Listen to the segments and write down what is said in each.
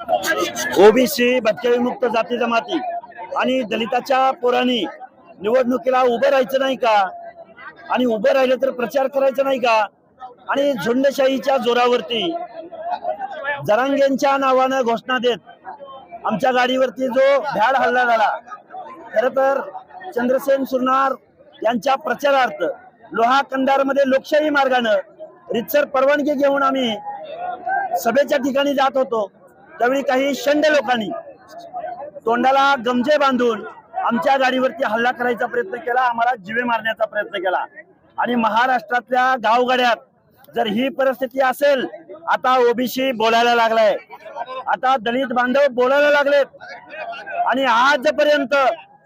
OBC भटके विमुक्त जाती जमाती आणि दलिताच्या पोरांनी निवडणुकीला उभं राहायचं नाही का? आणि उभं राहिलं तर प्रचार करायचा नाही का? आणि झुंडशाहीच्या जोरावरती जरांगेंच्या नावानं घोषणा देत आमच्या गाडीवरती जो भ्याड हल्ला झाला खर तर चंद्रसेन सुरनार यांच्या प्रचारार्थ लोहा कंदारमध्ये लोकशाही मार्गानं रितसर परवानगी घेऊन आम्ही सभेच्या ठिकाणी जात होतो. त्यावेळी काही शंड लोकांनी तोंडाला गमजे बांधून आमच्या गाडीवरती हल्ला करायचा प्रयत्न केला आम्हाला जिवे मारण्याचा प्रयत्न केला. आणि महाराष्ट्रातल्या गावगाड्यात जर ही परिस्थिती असेल आता ओबीसी बोलायला लागलाय. आता दलित बांधव बोलायला लागलेत. आणि आजपर्यंत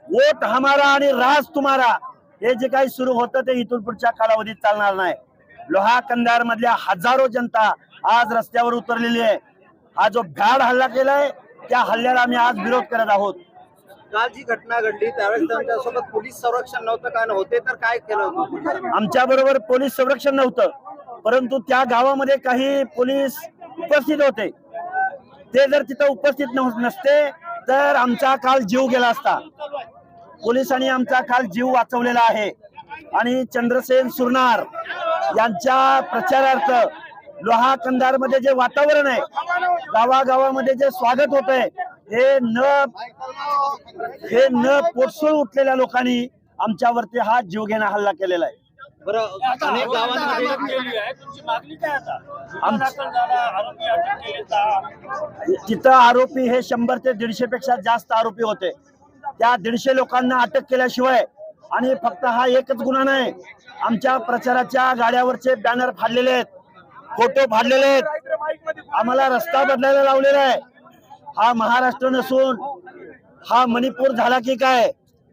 वोट हमारा आणि राज तुम्हारा हे जे काही सुरू होतं ते इथून पुढच्या कालावधीत चालणार नाही. लोहा कंदार मधल्या हजारो जनता आज रस्त्यावर उतरलेली आहे. हा जो भ्याड हल्ला केलाय त्या हल्ल्याला आम्ही आज विरोध करत आहोत. काल जी घटना घडली त्यावेळेस त्यांच्यासोबत पोलीस संरक्षण नव्हतं काय नव्हते तर काय केलं? आमच्या बरोबर पोलीस संरक्षण नव्हतं परंतु त्या गावामध्ये काही पोलीस उपस्थित होते. ते जर तिथं उपस्थित नसते तर आमचा काल जीव गेला असता. पोलिसांनी आमचा काल जीव वाचवलेला आहे. आणि चंद्रसेन सुरनार यांच्या प्रचारार्थ लोहा कंदारमध्ये जे वातावरण आहे गावागावामध्ये जे स्वागत होत आहे हे न हे न पोटसूळ उठलेल्या लोकांनी आमच्यावरती हा जीवघेणा हल्ला केलेला आहे. बरं अनेक गावांमध्ये केली आहे. तुमची मागणी काय आता? आम- गुन्हा दाखल झाला आरोपी अटक केले का तिथं आरोपी हे शंभर ते दीडशे पेक्षा जास्त आरोपी होते. त्या दीडशे लोकांना अटक केल्याशिवाय आणि फक्त हा एकच गुन्हा नाही आमच्या प्रचाराच्या गाड्यावरचे बॅनर फाडलेले आहेत फोटो फाडलेले आहेत. आम्हाला रस्ता बदलायला लावलेला आहे. हा महाराष्ट्र नसून हा मणिपूर झाला की काय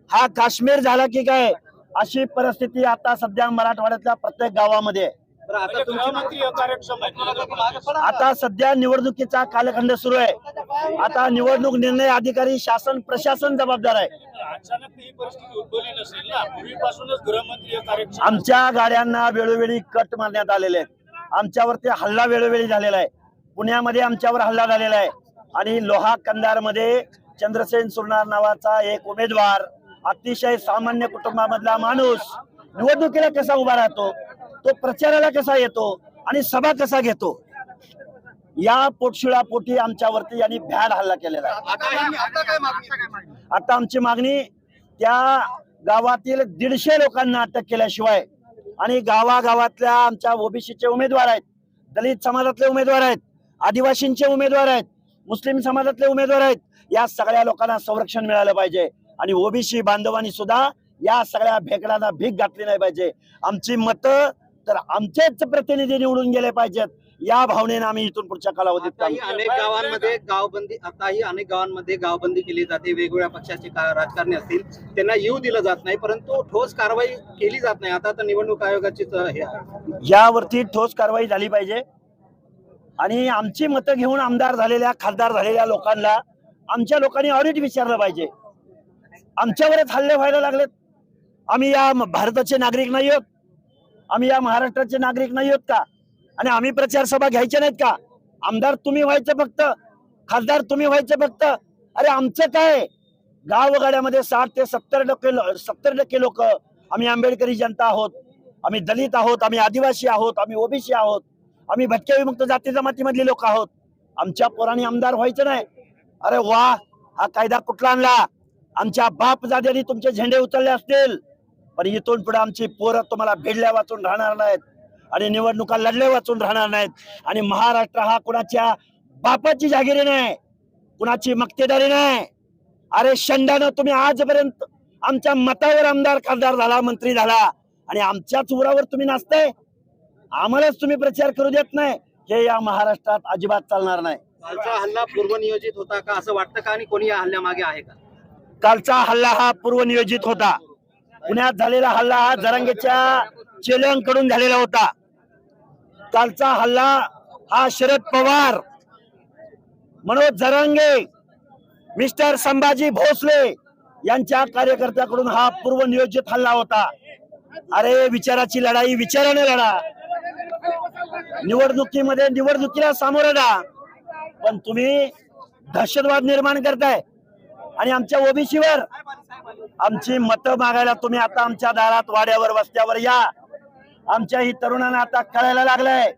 हा काश्मीर झाला की काय अशी परिस्थिती आता सध्या मराठवाड्यातल्या प्रत्येक गावामध्ये आहे. बरं आता म्हणजे आता सध्या निवडणुकीचा कालखंड सुरू आहे. आता निवडणूक निर्णय अधिकारी शासन प्रशासन जबाबदार आहे. अचानक ही परिस्थिती उद्भवली नसेल ना? पूर्वीपासूनच गृहमंत्री अकार्यक्षम आमच्या गाड्यांना वेळोवेळी कट मारण्यात आलेले आहेत. आमच्यावरती हल्ला वेळोवेळी झालेला आहे. पुण्यामध्ये आमच्यावर हल्ला झालेला आहे. आणि लोहा कंदारमध्ये चंद्रसेन सुरनार नावाचा एक उमेदवार अतिशय सामान्य कुटुंबामधला माणूस निवडणुकीला कसा उभा राहतो तो प्रचाराला कसा येतो आणि सभा कसा घेतो या पोटशिळा पोटी आमच्यावरती यांनी भ्याड हल्ला केलेला आहे. आता आमची मागणी त्या गावातील दीडशे लोकांना अटक केल्याशिवाय आणि गावागावातल्या आमच्या ओबीसीचे उमेदवार आहेत दलित समाजातले उमेदवार आहेत आदिवासींचे उमेदवार आहेत मुस्लिम समाजातले उमेदवार आहेत या सगळ्या लोकांना संरक्षण मिळालं पाहिजे. आणि ओबीसी बांधवांनी सुद्धा या सगळ्या भेकडांना भीक घातली नाही पाहिजे. आमची मतं तर आमचेच प्रतिनिधी निवडून गेले पाहिजेत. या भावनेनं आम्ही इथून पुढच्या कालावधीत काम अनेक गावांमध्ये गावबंदी आताही अनेक गावांमध्ये गावबंदी केली जाते. वेगवेगळ्या पक्षाचे का- राजकारणी असतील त्यांना येऊ दिलं जात नाही परंतु ठोस कारवाई केली जात नाही. आता तर निवडणूक आयोगाची हे आहे. यावरती ठोस कारवाई झाली पाहिजे. आणि आमची मतं घेऊन आमदार झालेल्या खासदार झालेल्या लोकांना आमच्या लोकांनी ऑडिट विचारलं पाहिजे. आमच्यावरच हल्ले व्हायला लागलेत. आम्ही या म- भारताचे नागरिक नाही आहोत. आम्ही या महाराष्ट्राचे नागरिक नाही आहोत का? आणि आम्ही प्रचार सभा घ्यायच्या नाहीत का? आमदार तुम्ही व्हायचं फक्त खासदार तुम्ही व्हायचं फक्त. अरे आमचं काय? गावगाड्यामध्ये साठ ते सत्तर टक्के सत्तर टक्के लोक आम्ही आंबेडकरी जनता आहोत. आम्ही दलित आहोत आम्ही आदिवासी आहोत आम्ही ओबीसी आहोत. आम्ही भटक्या विमुक्त जाती जमातीमधली लोक आहोत. आमच्या पोरांनी आमदार व्हायचं नाही. अरे वा हा कायदा कुठला आणला? आमच्या बाप जाद्यांनी तुमचे झेंडे उचलले असतील. पण इथून पुढे आमची पोरं तुम्हाला भिडल्या वाचून राहणार नाहीत. आणि निवडणुका लढल्या वाचून राहणार नाहीत. आणि महाराष्ट्र हा कुणाच्या बापाची जागिरी नाही कुणाची मक्तेदारी नाही. अरे शंडानं तुम्ही आजपर्यंत आमच्या मतावर आमदार खासदार झाला मंत्री झाला. आणि आमच्याच उरावर तुम्ही नाचताय. आम्हालाच तुम्ही प्रचार करू देत नाही. हे या महाराष्ट्रात अजिबात चालणार नाही. कालचा हल्ला पूर्वनियोजित होता का? असं वाटतं का? आणि कोणी या हल्ल्यामागे आहे का? कालचा हल्ला हा पूर्वनियोजित होता. पुण्यात झालेला हल्ला हा जरांगेच्या चेल्यांकडून झालेला होता. कालचा हल्ला हा शरद पवार मनोज जरांगे मिस्टर संभाजी भोसले यांच्या कार्यकर्त्याकडून हा पूर्वनियोजित हल्ला होता. अरे विचाराची लढाई विचाराने लढा. निवडणुकीमध्ये निवडणुकीला सामोरं जा. पण तुम्ही दहशतवाद निर्माण करताय. आणि आमच्या ओबीसीवर आमची मतं मागायला तुम्ही आता आमच्या दारात वाड्यावर वस्त्यावर या. आमच्या ही तरुणांना आता कळायला लागलंय.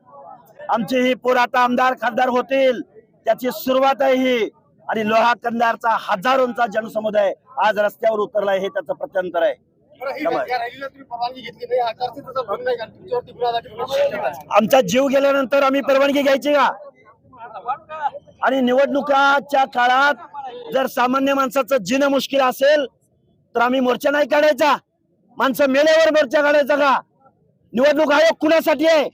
आमचे ही पोर आता आमदार खासदार होतील. त्याची सुरुवात आहे ही आणि लोहा कंदारचा हजारोंचा जनसमुदाय आज रस्त्यावर उतरलाय हे त्याचं प्रत्यंतर आहे. आमचा जीव गेल्यानंतर आम्ही परवानगी घ्यायची का? आणि निवडणुकाच्या काळात जर सामान्य माणसाचं जिणं मुश्किल असेल तर आम्ही मोर्चा नाही काढायचा. माणसं मेल्यावर मोर्चा काढायचा का? निवडणूक आयोग कुणासाठी आहे?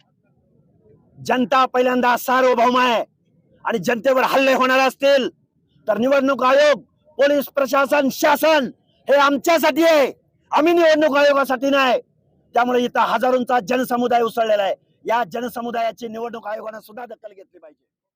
जनता पहिल्यांदा सार्वभौम आहे. आणि जनतेवर हल्ले होणार असतील तर निवडणूक आयोग पोलीस प्रशासन शासन हे आमच्यासाठी आहे. आम्ही निवडणूक आयोगासाठी नाही. त्यामुळे इथं हजारोंचा जनसमुदाय उसळलेला आहे. या जनसमुदायाची निवडणूक आयोगानं सुद्धा दखल घेतली पाहिजे.